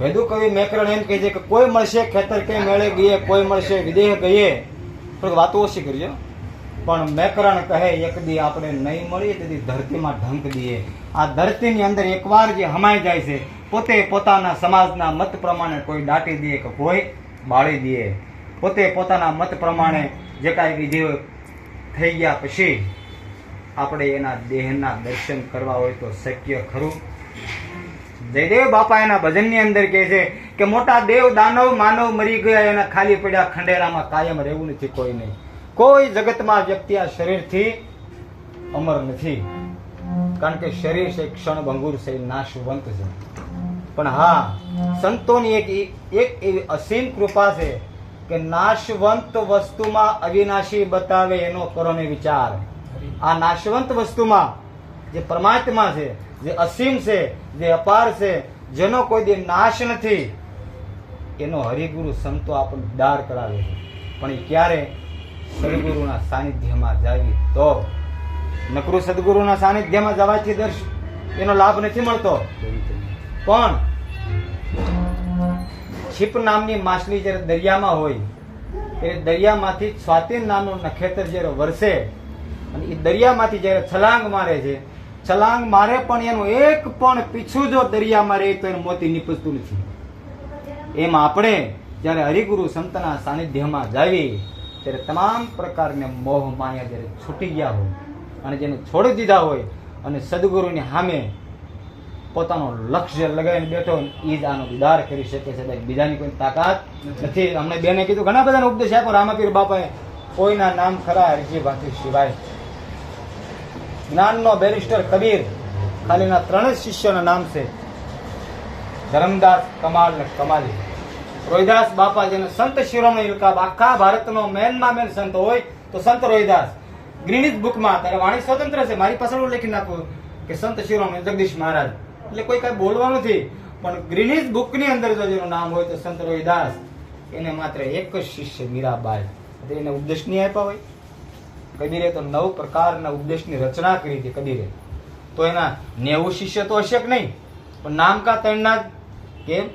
વેદુ કવિ મેકરણ એમ કહે છે કે કોઈ મળશે, ખેતર કે મેળે ગઈએ, કોઈ મળશે, વિદેહ ગઈએ. થોડીક વાતો ઓછી કરીએ પણ મેકરણ કહે, એક દી આપણે નહીં મળીએ તેથી ધરતીમાં ઢંક દઈએ આ ધરતીની અંદર એકવાર જે હમાઈ જાય છે, પોતે પોતાના સમાજના મત પ્રમાણે કોઈ દાટી દે કે કોઈ બાળી દે. પોતે પોતાના મત પ્રમાણે જે કાંઈ વિધિઓ થઈ ગયા પછી, આપણે એના દેહના દર્શન કરવા હોય તો શક્ય ખરું. જયદેવ બાપા એના ભજનની અંદર કહે છે કે મોટા દેવ દાનવ માનવ મરી ગયા, એના ખાલી પડ્યા ખંડેરામાં કાયમ રહેવું નથી, કોઈ નહીં. કોઈ જગતમાં વ્યક્તિ આ શરીરથી અમર નથી. કારણ કે શરીર છે, ક્ષણ ભંગુર છે, નાશવંત છે. પણ હા, સંતોની એક એક એવી અસીમ કૃપા છે કે નાશવંત વસ્તુમાં અવિનાશી બતાવે એનો કરો વિચાર. આ નાશવંત વસ્તુમાં જે પરમાત્મા છે, જે અસીમ છે જે અપાર છે, જેનો કોઈ દે નાશ નથી, એનો હરિગુરુ સંતો આપણને દાર કરાવે છે. પણ એ ક્યારે સદગુરુના સાનિધ્યમાં જાવી તો? નકરું સદગુરુના સાનિધ્યમાં જવાથી દર્શ, એનો લાભ નથી મળતો. પણ છીપ નામની માછલી જ્યારે દરિયામાં હોય એ દરિયામાંથી સ્વાતિન નામનું નખેતર જ્યારે વરસે, અને એ દરિયામાંથી જ્યારે છલાંગ મારે છે છલાંગ મારે પણ એનું એક પણ પીછું જો દરિયામાં રહે તો એનું મોતી નીપજતું નથી. એમ આપણે જ્યારે હરિગુરુ સંતના સાનિધ્યમાં જાવી ત્યારે તમામ પ્રકારને મોહ માયા જ્યારે છૂટી ગયા હોય અને જેને છોડી દીધા હોય અને સદગુરુની સામે પોતાનો લક્ષ્ય લગાવીને બેઠો એ જ આનો ઉદાર કરી શકે છે. બીજાની કોઈ તાકાત નથી. અમને બેને કીધું, ઘણા બધાને ઉપદેશ આપ્યો. રામાપીર બાપાએ, કોઈના નામ ખરા હરજી ભાતી સિવાય જ્ઞાનનો બેરિસ્ટર કબીર, ખાલીના ત્રણ જ શિષ્યોના નામ છે ધરમદાસ, કમાલ ને કમાલી. રોહિદાસ બાપા જેને સંત શિરોમણી ઇલકાબ આખા ભારતનો મેનમાં મેન સંત હોય તો સંત રોહિદાસ. ગ્રીનિજ બુકમાં તારે વાણી સ્વતંત્ર છે, મારી પાસે હું લખી નાખું કે સંત શિરોમણી, જગદીશ મહારાજ. એટલે કોઈ કઈ બોલવાનું નથી. પણ ગ્રીનિજ બુકની અંદર જો જેનું નામ હોય તો સંત રોહિદાસ, એને માત્ર એક જ શિષ્ય મીરાબાઈ. એને ઉપદેશ નહીં આપ્યા હોય? કબીરે તો નવ પ્રકારના ઉપદેશની રચના કરી હતી કબીરે તો એના નેવું શિષ્ય તો હશે કે નહીં? પણ નામ કા તણના કેમ?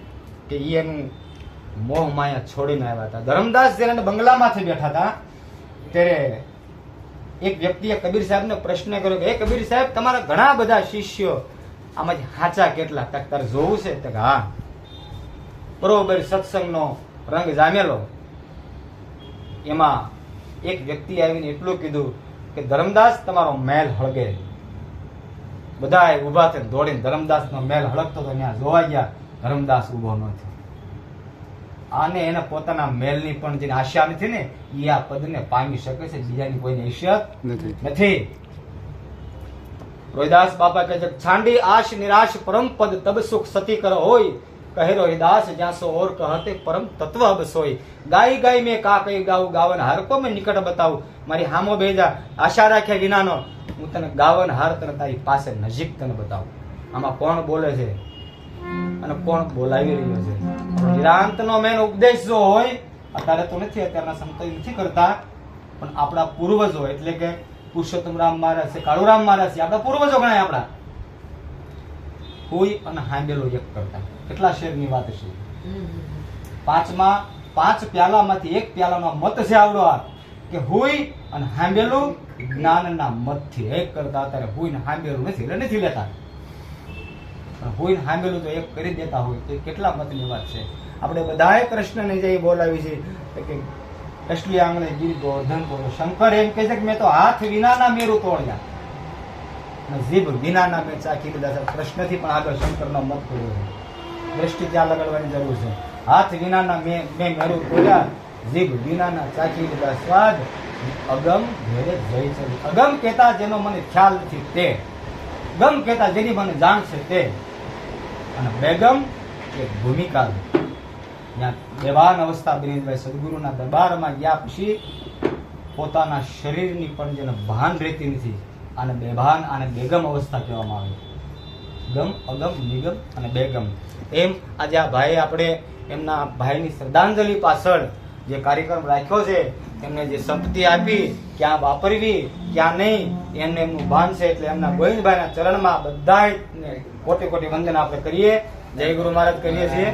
કે એ એનું મોહ માયા છોડીને આવ્યા હતા. ધરમદાસ જ્યારે બંગલામાંથી બેઠા હતા, ત્યારે એક વ્યક્તિએ કબીર સાહેબને પ્રશ્ન કર્યો કે, હે કબીર સાહેબ, તમારા ઘણા બધા શિષ્યો આમાંથી હાચા કેટલા? તક તારે જોવું છે? તક હા. બરોબર, સત્સંગનો રંગ જામેલો. એમાં એક વ્યક્તિ આવીને એટલું કીધું કે ધરમદાસ તમારો મેલ હળગે. બધા ઊભા થઈને દોડીને ધર્મદાસનો મેલ હળગતો હતો ત્યાં જોવા ગયા ધરમદાસ ઊભો ન થયો. આને એને પોતાના મેલની પણ જેની આશા નથી ને એ આ પદને પામી શકે છે બીજાની કોઈ ઈશ્યત નથી. નથી. રોહિદાસ બાપા કહે છે છાંડી આશ નિરાશ પરમ પદ તબ સુખ સતી કર હોય કહે દાસ જ્યાં ઓર કહતે પરમ તત્વ અબ સોય. ગાય ગાય મેં કા કઈ ગાવું ગાવન હાર કો મેં નિકટ બતાવું મારી હામો ભેજા, આશા રાખ્યા વિનાનો. હું તને ગાવન હાર તને તારી પાસે નજીક તને બતાવું આમાં કોણ બોલે છે? અને કોણ બોલાવી રહ્યો છે? નિરાંતનો મેન ઉપદેશ જો હોય, અત્યારે તો નથી, અત્યારના સંતો નથી કરતા, પણ આપણા પૂર્વજો, એટલે કે પુરુષોત્તમ રામ મહારાજ છે, કાળુરામ મહારાજ છે, આપણા પૂર્વજો ગણાય આપણા. કોઈ અને હાંડેલો એક કરતા. કેટલા શેરની વાત છે? પાંચમાં પાંચ પ્યાલામાંથી એક પ્યાલાનો મત છે આવડો આ કે હુઈ અને હાંબેલું જ્ઞાનના મતથી એક કરતા અત્યારે હુઈ ને હાંબેલું નથી એટલે નથી લેતા. પણ હુઈ ને હાંબેલું તો એક કરી દેતા હોય તો કેટલા મતની વાત છે? આપણે બધાએ કૃષ્ણને જઈ બોલાવી છે કે અશ્લી આંગણે ગીર ગોર્ધન બોલો શંકર એમ કહે છે કે મેં તો હાથ વિનાના મેરું તોડ્યા. જીભ વિનાના મેં ચાખી લીધા છે. પ્રશ્નથી પણ આગળ શંકરનો મત કર્યો છે દ્રષ્ટિ ત્યાં લગાડવાની જરૂર છે. હાથ વિનાના મેં મેં મેરું બોલ્યા જીભ વિનાના ચાખી લીધા સ્વાદ, અગમ ઘેરે જઈ છે. અગમ કહેતા જેનો મને ખ્યાલ નથી તે. ગમ કહેતા જેની મને જાણ છે તે. અને બેગમ એ ભૂમિકા જ્યાં બેભાન અવસ્થા બિરેન્દ્રભાઈ સદગુરુના દરબારમાં ગયા પછી પોતાના શરીરની પણ જેને ભાન રહેતી નથી આને બેભાન અને બેગમ અવસ્થા કહેવામાં આવે ગમ, અગમ, નિગમ અને બેગમ. એમ આજે આ ભાઈ આપણે એમના ભાઈની શ્રદ્ધાંજલિ પાછળ જે કાર્યક્રમ રાખ્યો છે, એમને જે સંપત્તિ આપી, ક્યાં વાપરવી, ક્યાં નહીં એમને એમનું ભાન છે એટલે એમના ગોવિંદભાઈના ચરણમાં બધા કોટી કોટી વંદન આપણે કરીએ. જય ગુરુ મહારાજ, કરીએ છીએ.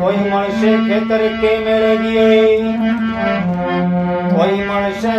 કોઈ મળશે ખેતર કે મેળવીએ કોઈ મળશે